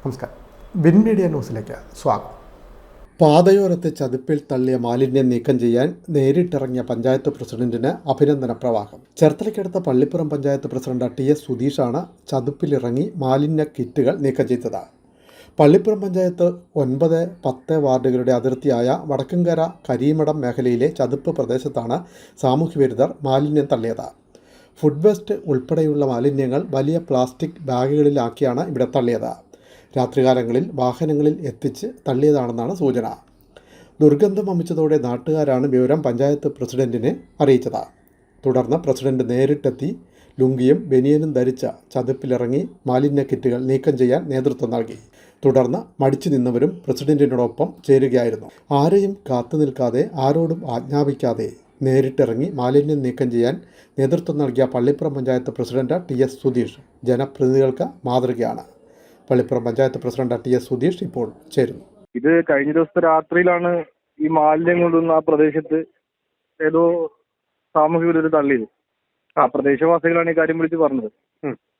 നമസ്കാരം. Win media ന്യൂസിലേക്ക് സ്വാഗതം. പാതയോരത്തെ ചതുപ്പിൽ തള്ളിയ മാലിന്യം നീക്കം ചെയ്യാൻ നേരിട്ടിറങ്ങിയ പഞ്ചായത്ത് പ്രസിഡന്റിന് അഭിനന്ദന പ്രവാഹം. ചേർത്തലയ്ക്കടുത്ത Pallippuram panchayat president T S സുധീഷാണ് ചതുപ്പിലിറങ്ങി മാലിന്യ കിറ്റുകൾ നീക്കം ചെയ്തത്. പള്ളിപ്പുറം പഞ്ചായത്ത് ഒൻപത് പത്ത് വാർഡുകളുടെ അതിർത്തിയായ വടക്കങ്കര കരീമടം മേഖലയിലെ ചതുപ്പ് പ്രദേശത്താണ് സാമൂഹ്യവിരുദ്ധർ മാലിന്യം തള്ളിയത്. ഫുഡ് വേസ്റ്റ് ഉൾപ്പെടെയുള്ള മാലിന്യങ്ങൾ വലിയ പ്ലാസ്റ്റിക് ബാഗുകളിലാക്കിയാണ് ഇവിടെ തള്ളിയത്. രാത്രികാലങ്ങളിൽ വാഹനങ്ങളിൽ എത്തിച്ച് തള്ളിയതാണെന്നാണ് സൂചന. ദുർഗന്ധം വമിച്ചതോടെ നാട്ടുകാരാണ് വിവരം പഞ്ചായത്ത് പ്രസിഡന്റിനെ അറിയിച്ചത്. തുടർന്ന് പ്രസിഡന്റ് നേരിട്ടെത്തി ലുങ്കിയും ബനിയനും ധരിച്ച ചതുപ്പിലിറങ്ങി മാലിന്യ കിറ്റുകൾ നീക്കം ചെയ്യാൻ നേതൃത്വം നൽകി. തുടർന്ന് മടിച്ചു നിന്നവരും പ്രസിഡന്റിനോടൊപ്പം ചേരുകയായിരുന്നു. ആരെയും കാത്തു നിൽക്കാതെ ആരോടും ആജ്ഞാപിക്കാതെ നേരിട്ടിറങ്ങി മാലിന്യം നീക്കം ചെയ്യാൻ നേതൃത്വം നൽകിയ Pallippuram panchayat president T S Sudheesh ജനപ്രതിനിധികൾക്ക് മാതൃകയാണ്. Pallippuram panchayat president T S Sudheesh ഇപ്പോൾ ചേരുന്നു. ഇത് കഴിഞ്ഞ ദിവസത്തെ രാത്രിയിലാണ് ഈ മാലിന്യം കൊണ്ടുവന്ന ആ പ്രദേശത്ത് ഏതോ സാമൂഹ്യ വിരുദ്ധ തള്ളിയത്. ആ പ്രദേശവാസികളാണ് ഈ കാര്യം വിളിച്ച് പറഞ്ഞത്.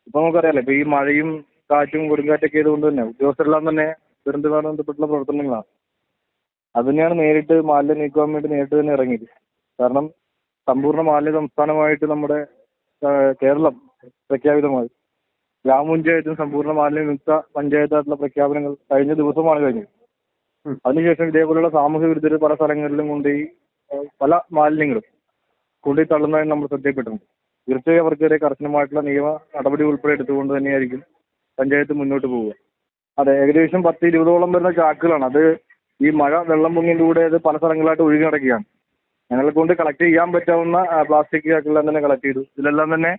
ഇപ്പൊ നമുക്കറിയാലോ ഇപ്പൊ ഈ മഴയും കാറ്റും കൊടുങ്കാറ്റൊക്കെ ആയതുകൊണ്ട് തന്നെ ഉദ്യോഗസ്ഥരെല്ലാം തന്നെ ദുരന്തവുമായി ബന്ധപ്പെട്ടുള്ള പ്രവർത്തനങ്ങളാണ്. അത് തന്നെയാണ് നേരിട്ട് മാലിന്യം നീക്കുവാൻ വേണ്ടി നേരിട്ട് തന്നെ ഇറങ്ങിയത്. കാരണം സമ്പൂർണ മാലിന്യ സംസ്ഥാനമായിട്ട് നമ്മുടെ കേരളം പ്രഖ്യാപിതമായി ഗ്രാമപഞ്ചായത്തും സമ്പൂർണ മാലിന്യ മുക്ത പഞ്ചായത്തായിട്ടുള്ള പ്രഖ്യാപനങ്ങൾ കഴിഞ്ഞ ദിവസമാണ് കഴിഞ്ഞത്. അതിനുശേഷം ഇതേപോലെയുള്ള സാമൂഹ്യ വിരുദ്ധർ പല സ്ഥലങ്ങളിലും കൊണ്ടുപോയി ഈ പല മാലിന്യങ്ങളും കൊണ്ടുപോയി തള്ളുന്നതായി നമ്മൾ ശ്രദ്ധയിൽപ്പെട്ടിട്ടുണ്ട്. തീർച്ചയായും അവർക്കെതിരെ കർശനമായിട്ടുള്ള നിയമ നടപടി ഉൾപ്പെടെ എടുത്തുകൊണ്ട് തന്നെയായിരിക്കും പഞ്ചായത്ത് മുന്നോട്ട് പോവുക. അതെ ഏകദേശം പത്ത് ഇരുപതോളം വരുന്ന ചാക്കുകളാണ് അത് ഈ മഴ വെള്ളം പൊങ്ങിയതിന്റെ കൂടെ അത് പല സ്ഥലങ്ങളായിട്ട് ഒഴുകി നടക്കുകയാണ്. ഞങ്ങളെ കൊണ്ട് കളക്ട് ചെയ്യാൻ പറ്റാവുന്ന പ്ലാസ്റ്റിക് ചാക്കുകളെല്ലാം തന്നെ കളക്ട് ചെയ്തു. ഇതിലെല്ലാം തന്നെ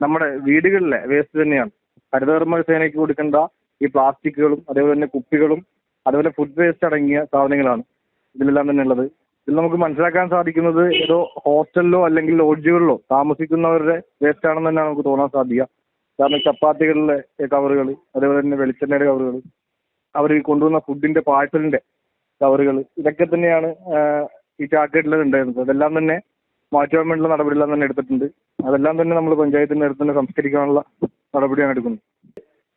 നമ്മുടെ വീടുകളിലെ വേസ്റ്റ് തന്നെയാണ്. ഹരിതകർമ്മ സേനയ്ക്ക് കൊടുക്കേണ്ട ഈ പ്ലാസ്റ്റിക്കുകളും അതേപോലെ തന്നെ കുപ്പികളും അതുപോലെ ഫുഡ് വേസ്റ്റ് അടങ്ങിയ സാധനങ്ങളാണ് ഇതിലെല്ലാം തന്നെ ഉള്ളത്. ഇതിൽ നമുക്ക് മനസ്സിലാക്കാൻ സാധിക്കുന്നത് ഏതോ ഹോസ്റ്റലിലോ അല്ലെങ്കിൽ ലോഡ്ജുകളിലോ താമസിക്കുന്നവരുടെ വേസ്റ്റ് ആണെന്ന് തന്നെയാണ് നമുക്ക് തോന്നാൻ സാധിക്കുക. കാരണം ചപ്പാത്തികളിലെ കവറുകൾ അതേപോലെ തന്നെ വെളിച്ചെണ്ണയുടെ കവറുകൾ അവർ കൊണ്ടുവന്ന ഫുഡിന്റെ പാഴ്സലിന്റെ കവറുകൾ ഇതൊക്കെ തന്നെയാണ് ഈ ചാക്കേറ്റിൽ ഉണ്ടായിരുന്നത്. അതെല്ലാം തന്നെ മാറ്റുവാൻ വേണ്ടിയുള്ള നടപടിയെല്ലാം തന്നെ എടുത്തിട്ടുണ്ട്. അതെല്ലാം തന്നെ നമ്മൾ പഞ്ചായത്തിന്റെ അടുത്ത് തന്നെ സംസ്കരിക്കാനുള്ള നടപടിയാണ് എടുക്കുന്നത്.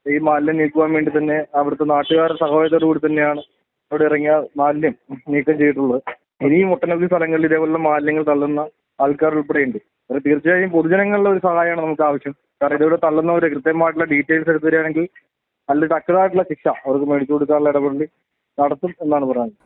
ഈ മാലിന്യം നീക്കുവാൻ വേണ്ടി തന്നെ അവിടുത്തെ നാട്ടുകാരുടെ സഹായത്തോടു കൂടി തന്നെയാണ് അവിടെ ഇറങ്ങിയ മാലിന്യം നീക്കം ചെയ്തിട്ടുള്ളത്. ഇനിയും ഒട്ടനവധി സ്ഥലങ്ങളിൽ ഇതേപോലുള്ള മാലിന്യങ്ങൾ തള്ളുന്ന ആൾക്കാർ ഉൾപ്പെടെയുണ്ട്. അത് തീർച്ചയായും പൊതുജനങ്ങളുടെ ഒരു സഹായമാണ് നമുക്ക് ആവശ്യം. കാരണം ഇതോടെ തള്ളുന്നവരെ കൃത്യമായിട്ടുള്ള ഡീറ്റെയിൽസ് എടുത്തു തരികയാണെങ്കിൽ നല്ല തക്കതായിട്ടുള്ള ശിക്ഷ അവർക്ക് മേടിച്ചു കൊടുക്കാനുള്ള ഇടപെടൽ നടത്തും എന്നാണ് പറയുന്നത്.